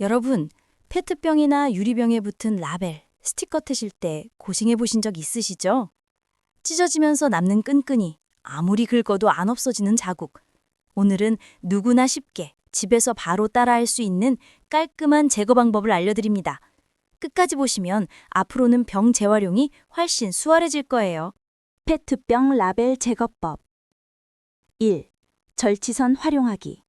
여러분, 페트병이나 유리병에 붙은 라벨, 스티커 트실 때 고생해 보신 적 있으시죠? 찢어지면서 남는 끈끈이, 아무리 긁어도 안 없어지는 자국. 오늘은 누구나 쉽게 집에서 바로 따라할 수 있는 깔끔한 제거 방법을 알려드립니다. 끝까지 보시면 앞으로는 병 재활용이 훨씬 수월해질 거예요. 페트병 라벨 제거법 1. 절치선 활용하기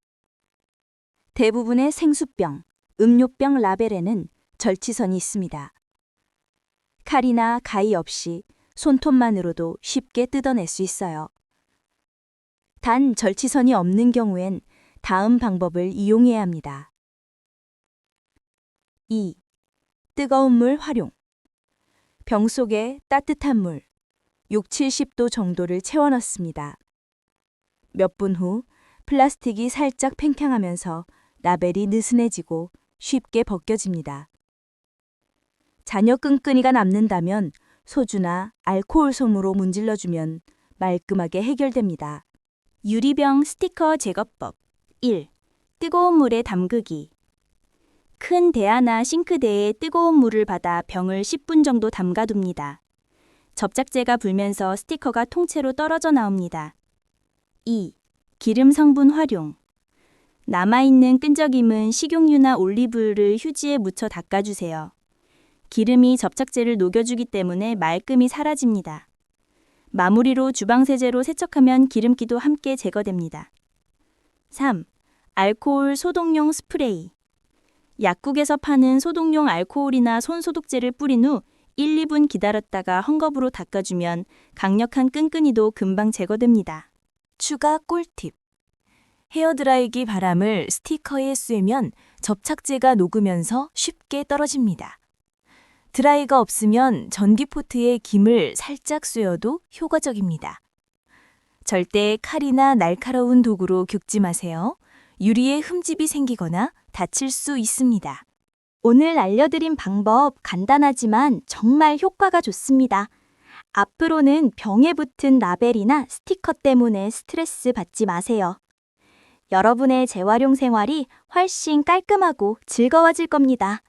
대부분의 생수병, 음료병 라벨에는 절치선이 있습니다. 칼이나 가위 없이 손톱만으로도 쉽게 뜯어낼 수 있어요. 단 절치선이 없는 경우엔 다음 방법을 이용해야 합니다. 2. 뜨거운 물 활용. 병 속에 따뜻한 물 6, 70도 정도를 채워 넣습니다. 몇 분 후 플라스틱이 살짝 팽창하면서 라벨이 느슨해지고 쉽게 벗겨집니다. 잔여 끈끈이가 남는다면 소주나 알코올 솜으로 문질러주면 말끔하게 해결됩니다. 유리병 스티커 제거법 1. 뜨거운 물에 담그기 큰 대야나 싱크대에 뜨거운 물을 받아 병을 10분 정도 담가둡니다. 접착제가 불면서 스티커가 통째로 떨어져 나옵니다. 2. 기름 성분 활용 남아있는 끈적임은 식용유나 올리브유를 휴지에 묻혀 닦아주세요. 기름이 접착제를 녹여주기 때문에 말끔히 사라집니다. 마무리로 주방세제로 세척하면 기름기도 함께 제거됩니다. 3. 알코올 소독용 스프레이 약국에서 파는 소독용 알코올이나 손소독제를 뿌린 후 1, 2분 기다렸다가 헝겊으로 닦아주면 강력한 끈끈이도 금방 제거됩니다. 추가 꿀팁. 헤어드라이기 바람을 스티커에 쐬면 접착제가 녹으면서 쉽게 떨어집니다. 드라이가 없으면 전기포트에 김을 살짝 쐬어도 효과적입니다. 절대 칼이나 날카로운 도구로 긁지 마세요. 유리에 흠집이 생기거나 다칠 수 있습니다. 오늘 알려드린 방법 간단하지만 정말 효과가 좋습니다. 앞으로는 병에 붙은 라벨이나 스티커 때문에 스트레스 받지 마세요. 여러분의 재활용 생활이 훨씬 깔끔하고 즐거워질 겁니다.